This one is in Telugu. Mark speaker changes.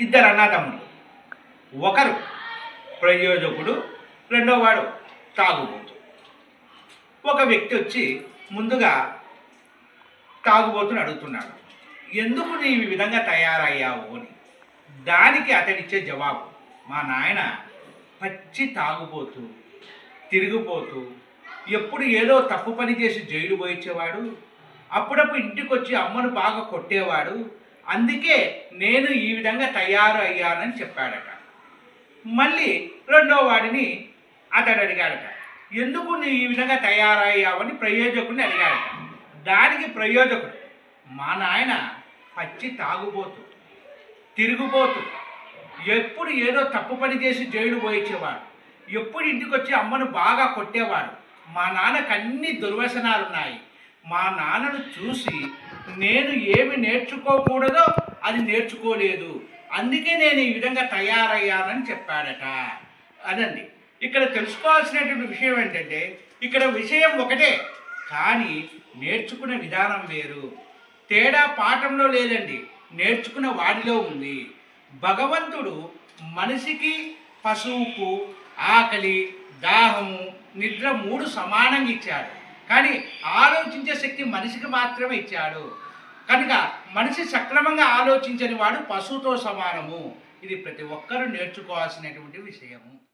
Speaker 1: ఇద్దరు అన్నదమ్ములు ఒకరు ప్రయోజకుడు రెండోవాడు తాగుబోతు. ఒక వ్యక్తి వచ్చి ముందుగా తాగుబోతుని అడుగుతున్నాడు ఎందుకు నీవు ఈ విధంగా తయారయ్యావు? అని. దానికి అతడిచ్చే జవాబు మా నాయన పచ్చి తాగుబోతు తిరిగిపోతూ ఎప్పుడు ఏదో తప్పు పని చేసి జైలు పోయించేవాడు అప్పుడప్పుడు ఇంటికి వచ్చి అమ్మను బాగా కొట్టేవాడు అందుకే నేను ఈ విధంగా తయారు అయ్యానని చెప్పాడట. మళ్ళీ రెండో వాడిని అతడు అడిగాడట. ఎందుకు నువ్వు ఈ విధంగా తయారయ్యావని ప్రయోజకుడిని అడిగాడట. దానికి ప్రయోజకుడు మా నాయన పచ్చి తాగుబోతు తిరుగుబోతు. ఎప్పుడు ఏదో తప్పు పని చేసి జైలు పోయించేవాడు ఎప్పుడు ఇంటికి వచ్చి అమ్మను బాగా కొట్టేవాడు. మా నాన్నకు అన్ని దుర్వ్యసనాలు ఉన్నాయి మా నాన్నను చూసి నేను ఏమి నేర్చుకోకూడదో అది నేర్చుకోలేదు. అందుకే నేను ఈ విధంగా తయారయ్యానని చెప్పాడట అదండి ఇక్కడ తెలుసుకోవాల్సినటువంటి విషయం ఏంటంటే ఇక్కడ విషయం ఒకటే కానీ నేర్చుకునే విధానం వేరు. తేడా పాఠంలో లేదండి నేర్చుకున్న వాడిలో ఉంది. భగవంతుడు మనిషికి పశువుకు ఆకలి దాహము నిద్ర మూడు సమానంగా ఇచ్చాడు. కానీ ఆలోచించే శక్తి మనిషికి మాత్రమే ఇచ్చాడు. కనుక మనిషి సక్రమంగా ఆలోచించని వాడు పశువుతో సమానము. ఇది ప్రతి ఒక్కరూ నేర్చుకోవాల్సినటువంటి విషయము.